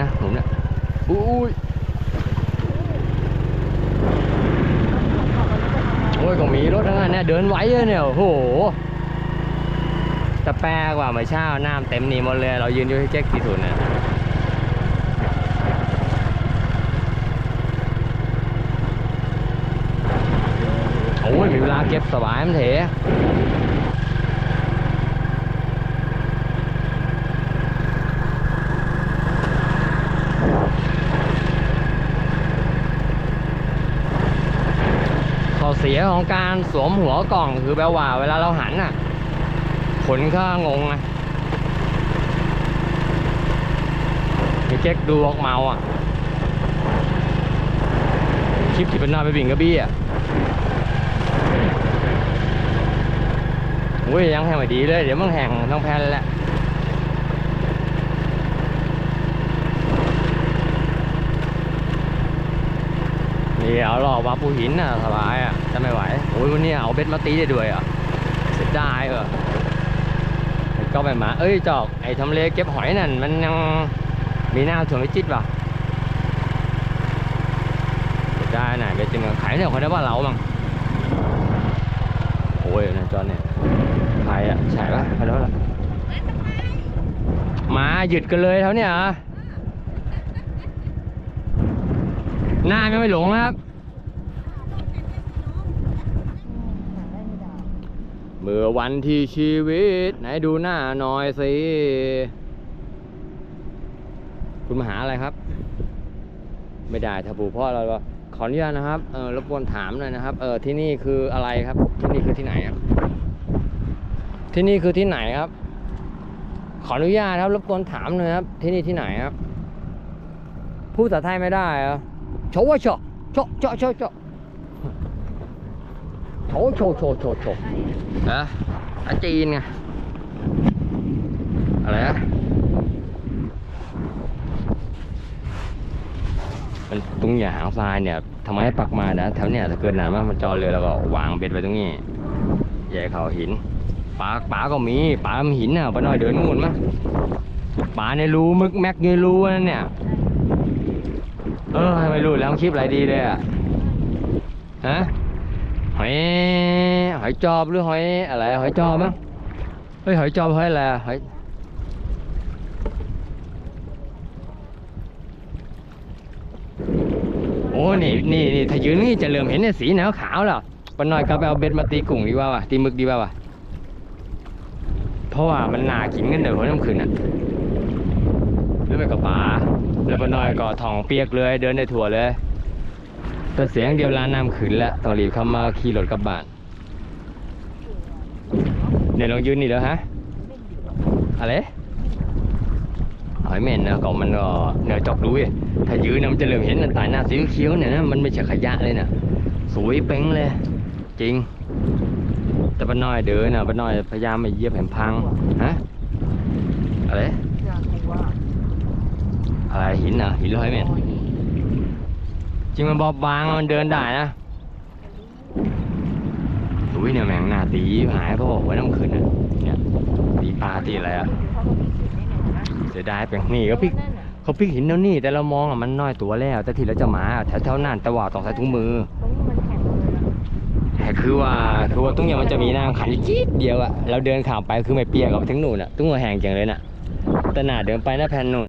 นะผมเนี่ยอุ้ยโอ้ยก็มีรถทั้งนั้นเนี่ยเดินไหวเลยเนี่ยโอ้โหแต่แปลกว่าเมื่อเช้าน้ำเต็มนี่หมดเลย เรายืนอยู่ที่เจ๊กที่สุดนะโอ้ยมีเวลาเก็บสบายมันเถอะ เสียของการสวมหัวกล่องคือแปลว่าเวลาเราหันอะคนก็งงไงมีเจ๊กดูออกเมาอะคลิปที่เป็นหน้าไปบิ่งกระบี้อะอุ้ยยังแหงไม่ดีเลย เดี๋ยวมึงแหงต้องแพ้แล้วแหละ เอาหลอว่าปูหินน่ะสบายอะจะไม่ไหวโอ้ยวันนี้เอาเบ็ดมาตีได้ด้วยอะเสียดายเออก็ไปมา เอ้ยจอกไอ้ทำเลเก็บหอยนั่นมันยังมีหน้าถ่วงจิตป่ะเสียดายน่ะเบ็ดจริงขายเนี่ยคนได้ว่าเราบ้งโอ้ยนะจอนเนี่ยขายอะใช่ปะขายแล้วล่ะมาหยุดกันเลยเท่าเนี่ย หน้ายังไม่หลงนะครับ เมื่อวันที่ชีวิต ไหนดูหน้าหน่อยสิ คุณมาหาอะไรครับ ไม่ได้ถ้าปู่พ่อเราขออนุญาตนะครับเออรบกวนถามหน่อยนะครับ เออที่นี่คืออะไรครับ ที่นี่คือที่ไหนครับ ที่นี่คือที่ไหนครับ ขออนุญาตครับ รบกวนถามหน่อยครับ ที่นี่ที่ไหนครับ พูดภาษาไทยไม่ได้เหรอ โชว์ว่าโชว์โชว์โชว์โชว์โชว์โชว์โชว์โชว์โชว์โชว์อะอาจีนไงอะไรอะมันตรงอย่างทรายเนี่ยทำไมให้ปักมานะแถวเนี่ยถ้าเกิดหนามากมันจอเรือแล้วก็วางเบ็ดไว้ตรงนี้ใหญ่เขาหินปลาปลาก็มีปลามันหินน่ะปลาน้อยเดินนู่นมั้งปลาในรูมึกแม็กในรูนั่นเนี่ย เออไม่รู้แล้วคลิปอะไรดีเลยอะฮะหอยหอยจอบหรือหอยอะไรหอยจอบมั้งเฮ้ยหอยจอบหอยอะไรหอยโอ้นี่นี่นี่ถ้ายืนนี่จะเริ่มเห็นเนี่ยสีแนวขาวแล้วปนน้อยก็ไปเอาเบ็ดมาตีกุ้งดีกว่าวะตีมึกดีกว่าวะเพราะว่ามันหนากินกันเดี๋ยวหัวน้ำคืนอะ หรือไม่ก็ป่าแล้วปน้อยก็ทองเปียกเลย เดินได้ทั่วเลยแต่เสียงเดียวร้านน้ำขึ้นแล้วต้องรีบเข้ามาขี่รถกลับบ้านเนี่ยลองยืนนี่แล้วฮะอะไรหอยเม่นนะก็มันก็เนื้อจอกดูดิถ้ายืนนะมันจะเริ่มเห็นมันตายหน้าสีเขียวเนี่ยนะมันไม่ใช่ขยะเลยนะสวยเป้งเลย จริง แต่ป้าน้อยเดินนะป้าน้อยพยายามไม่เยียบแผ่นพังฮะอะไร อะไรหินเหรอหินร้อยเมตรจริงมันบอบบางมันเดินได้นะอุ้ยเนี่ยแมงหน้าตีหายเพราะว่าไว้น้ำคืนนะเนี่ยตีปลาตีอะไรอะเสียดายเป็นนี่ก็พิกเขาพิกหินแล้วนี่แต่เรามองอะมันน้อยตัวแล้ว แต่ที่เราจะมาแถวๆนั่นแต่ว่าต้องใส่ถุงมือแต่คือว่าคือว่าตรงเนี้ยมันจะมีน้ำขันจี๊ดเดียวอะเราเดินข้ามไปคือไม่เปียกกับถึงนู่นอะตรงหัวแหงจังเลยน่ะแต่หน้าเดินไปหน้าแผ่นนู่น